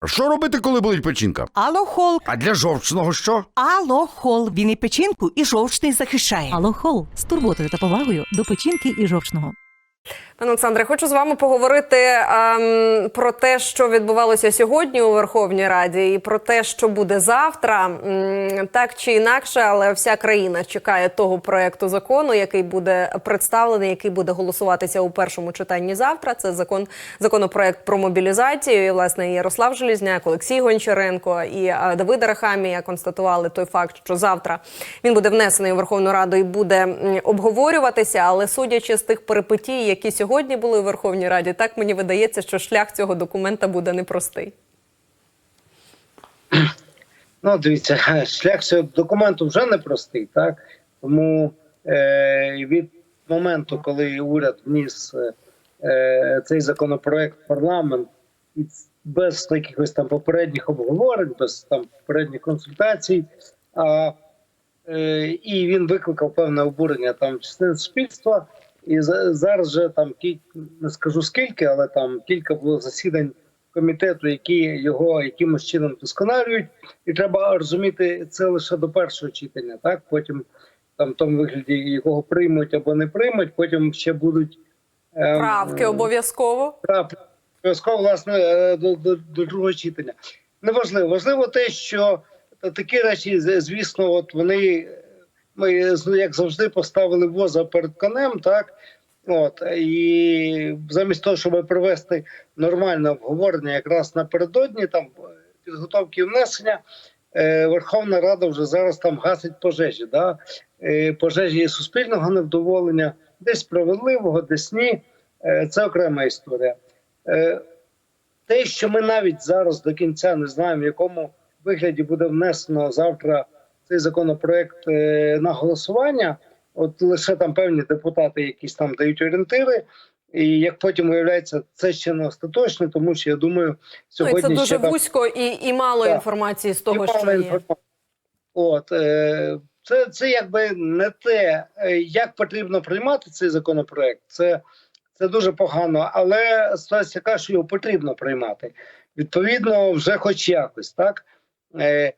А Що робити, коли болить печінка? Алохол. А для жовчного що? Алохол. Він і печінку, і жовчний захищає. Алохол з турботою та повагою до печінки і жовчного. Пане Олександре, хочу з вами поговорити ем, про те, що відбувалося сьогодні у Верховній Раді, і про те, що буде завтра. Так чи інакше, але вся країна чекає того проекту закону, який буде представлений, який буде голосуватися у першому читанні завтра. Це закон законопроект про мобілізацію. І, власне, Ярослав Желізняк, Олексій Гончаренко і е, Давида Рахамія констатували той факт, що завтра він буде внесений у Верховну Раду і буде обговорюватися. Але судячи з тих перипетій, які сьогодні були у Верховній Раді, так мені видається, що шлях цього документа буде непростий. Ну, дивіться, шлях цього документу вже непростий, так? Тому е, від моменту, коли уряд вніс е, цей законопроект в парламент, без якихось там попередніх обговорень, без там попередніх консультацій, а, е, і він викликав певне обурення там частини суспільства. І за- зараз же там не скажу скільки, але там кілька було засідань комітету, які його якимось чином вдосконалюють, і треба розуміти це лише до першого читання. Так потім там в тому вигляді якого приймуть або не приймуть. Потім ще будуть ем, Правки обов'язково. Обов'язково власне е, до, до, до другого читання. Неважливо. Важливо те, що такі речі, звісно, от вони ми як завжди поставили воза перед конем, так. От і замість того, щоб провести нормальне обговорення, якраз напередодні там підготовки внесення, е, Верховна Рада вже зараз там гасить пожежі. Да? Е, пожежі суспільного невдоволення, десь справедливого, десь ні. Е, Це окрема історія. Те, що ми навіть зараз до кінця не знаємо, в якому вигляді буде внесено завтра цей законопроект е, на голосування. От лише там певні депутати, якісь там дають орієнтири. І як потім виявляється, це ще не остаточно, тому що я думаю, Ну, сьогодні і це дуже ще вузько і, і мало Так. інформації з того, Немало що є. От е, це, це якби не те, е, як потрібно приймати цей законопроект. Це, це дуже погано, але ситуація така, що його потрібно приймати. Відповідно, вже хоч якось, так. Е,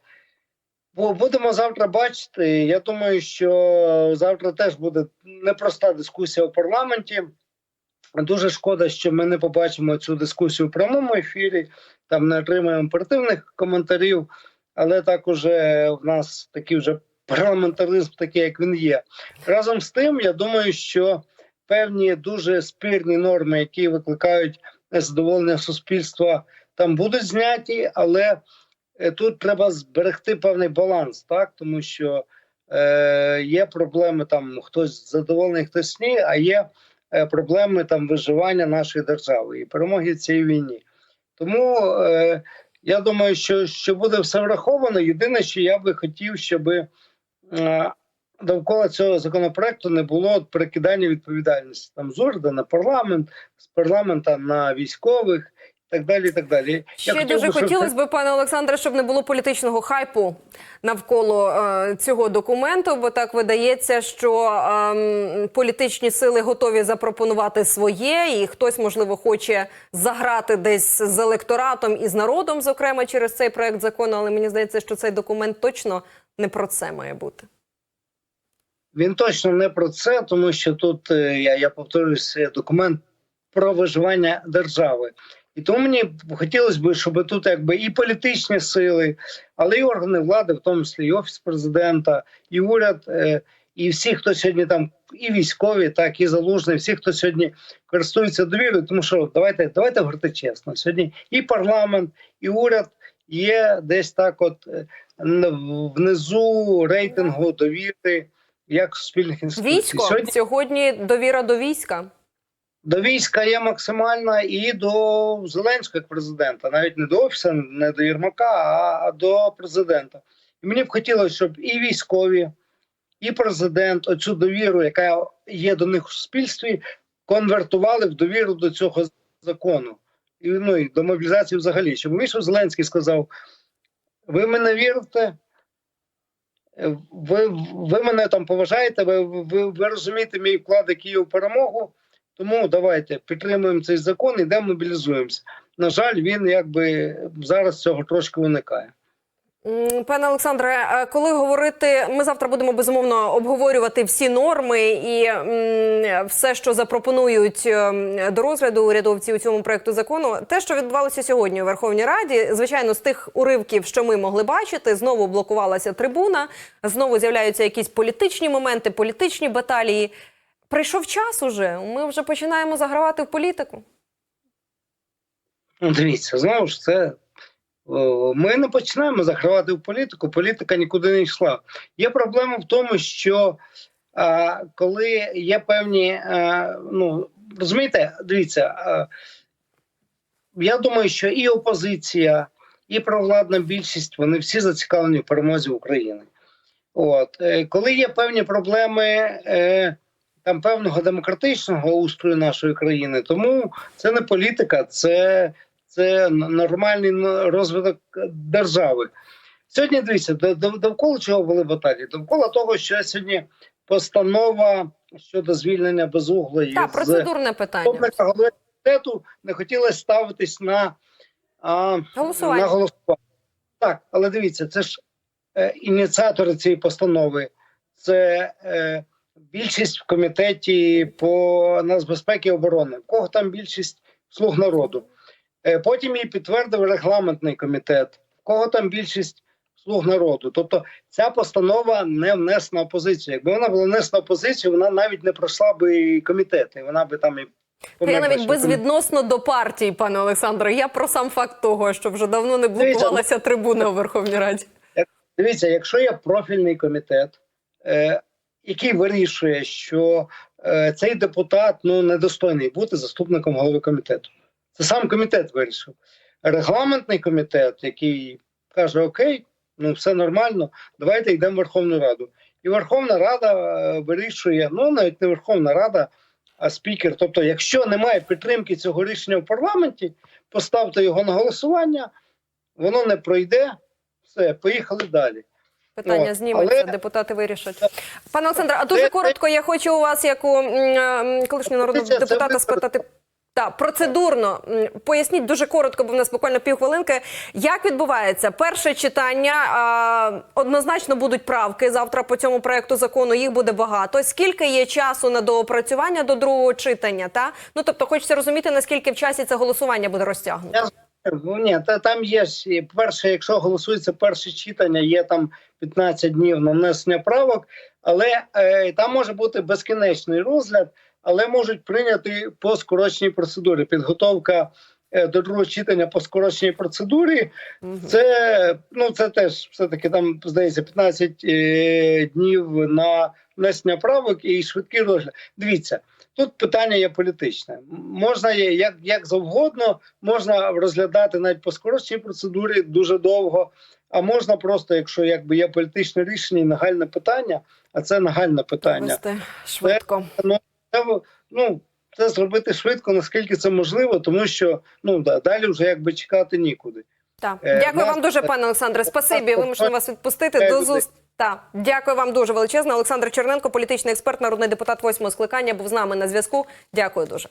будемо завтра бачити. Я думаю, що завтра теж буде непроста дискусія у парламенті. Дуже шкода, що ми не побачимо цю дискусію в прямому ефірі, там не отримаємо оперативних коментарів, але так уже в нас такий вже парламентаризм, такий, як він є. Разом з тим, я думаю, що певні дуже спірні норми, які викликають незадоволення суспільства, там будуть зняті, але тут треба зберегти певний баланс, так тому що е, є проблеми там, хтось задоволений, хтось ні, а є е, проблеми там виживання нашої держави і перемоги в цій війні. Тому е, я думаю, що, що буде все враховано. Єдине, що я би хотів, щоб е, довкола цього законопроекту не було от перекидання відповідальності там з уряду на парламент, з парламента на військових так далі. Так далі. Ще хотів дуже би, щоб хотілося б, пане Олександре, щоб не було політичного хайпу навколо е, цього документу, бо так видається, що ем, політичні сили готові запропонувати своє, і хтось, можливо, хоче заграти десь з електоратом і з народом, зокрема через цей проект закону. Але мені здається, що цей документ точно не про це має бути. Він точно не про це, тому що тут е, я, я повторюсь, документ про виживання держави. І тому мені хотілося б, щоб тут якби і політичні сили, але і органи влади, в тому числі і офіс президента, і уряд, е, і всі, хто сьогодні там, і військові, так і залужний, всі, хто сьогодні користується довірою, тому що давайте, давайте говорити чесно. Сьогодні і парламент, і уряд є десь так, от е, внизу рейтингу довіри як суспільних інституцій. Військо Сьогодні сьогодні довіра до війська. До війська є максимальна і до Зеленського як президента, навіть не до офісу, не до Єрмака, а, до президента. І мені б хотілося, щоб і військові, і президент оцю довіру, яка є до них у суспільстві, конвертували в довіру до цього закону. І ну і до мобілізації взагалі. Щоб вийшов Зеленський сказав: ви мене вірите, ви, ви мене там поважаєте, ви, ви, ви розумієте мій вклад, який є в перемогу. Тому давайте підтримуємо цей закон, ідемо мобілізуємося. на жаль, він якби зараз цього трошки уникає. Пане Олександре, е, коли говорити, ми завтра будемо безумовно обговорювати всі норми і все, що запропонують ем, до розгляду урядовці у цьому проекту закону. Те, що відбувалося сьогодні у Верховній Раді, звичайно, з тих уривків, що ми могли бачити, знову блокувалася трибуна, знову з'являються якісь політичні моменти, політичні баталії. Прийшов час уже. Ми вже починаємо загравати в політику. Ну, дивіться, знову ж це. Ми не починаємо закривати в політику, політика нікуди не йшла. Є проблема в тому, що а, коли є певні, а, ну розумієте, дивіться, а, я думаю, що і опозиція, і провладна більшість вони всі зацікавлені в перемозі України. От е, коли є певні проблеми е, там певного демократичного устрою нашої країни, тому це не політика, це це нормальний розвиток держави. Сьогодні дивіться, до- до- довкола чого були баталії? Довкола того, що сьогодні постанова щодо звільнення безуглої Так, процедурне питання. комітету не хотіла ставитись на, а, Голосування. на голосування. Так, але дивіться, це ж е, ініціатори цієї постанови, це е, більшість в комітеті по нацбезпеки і оборони. В кого там більшість слуг народу? Е, Потім її підтвердив регламентний комітет. В кого там більшість слуг народу? Тобто ця постанова не внесена опозицію. Якби вона була внесена опозицію, вона навіть не пройшла би комітети. Вона би там і Та я навіть безвідносно до партії, пане Олександре. Я про сам факт того, що вже давно не блокувалася трибуна у Верховній Раді. Дивіться, якщо є профільний комітет, е, який вирішує, що е, цей депутат ну недостойний бути заступником голови комітету, це сам комітет вирішив. Регламентний комітет, який каже: Окей, ну все нормально, давайте йдемо в Верховну Раду. І Верховна Рада е, вирішує, ну навіть не Верховна Рада, а спікер. Тобто, якщо немає підтримки цього рішення в парламенті, поставте його на голосування, воно не пройде. Все, поїхали далі. Питання зніметься, але- депутати вирішать. Пане Олександре, а дуже коротко я хочу у вас, як у колишнього народного депутата, спитати. Так, процедурно поясніть дуже коротко, бо в нас буквально півхвилинки. Як відбувається перше читання? А, однозначно будуть правки завтра по цьому проекту закону. Їх буде багато. Скільки є часу на доопрацювання до другого читання? Та ну тобто, хочеться розуміти, наскільки в часі це голосування буде розтягнуто. Ну, ні, та там є ж перше, якщо голосується перше читання, є там 15 днів на внесення правок, але е, там може бути безкінечний розгляд, але можуть прийняти по скороченій процедурі. Підготовка е, до другого читання по скороченій процедурі. Це ну це теж все таки там здається 15 е, днів на внесення правок і швидкий розгляд. Дивіться. Тут питання є політичне. Можна є як, як завгодно, можна розглядати навіть по скороченій процедурі дуже довго. А можна просто, якщо якби є політичне рішення і нагальне питання, а це нагальне питання. Вести швидко. Це, ну, це зробити швидко, наскільки це можливо, тому що ну да, далі вже якби чекати нікуди. Так, Е, дякую нас- вам дуже, пане Олександре. Спасибі. Вимушено вас відпустити. Е, До люди. зустрічі. Так, дякую вам дуже величезно. Олександр Черненко, політичний експерт, народний депутат восьмого скликання, був з нами на зв'язку. Дякую дуже.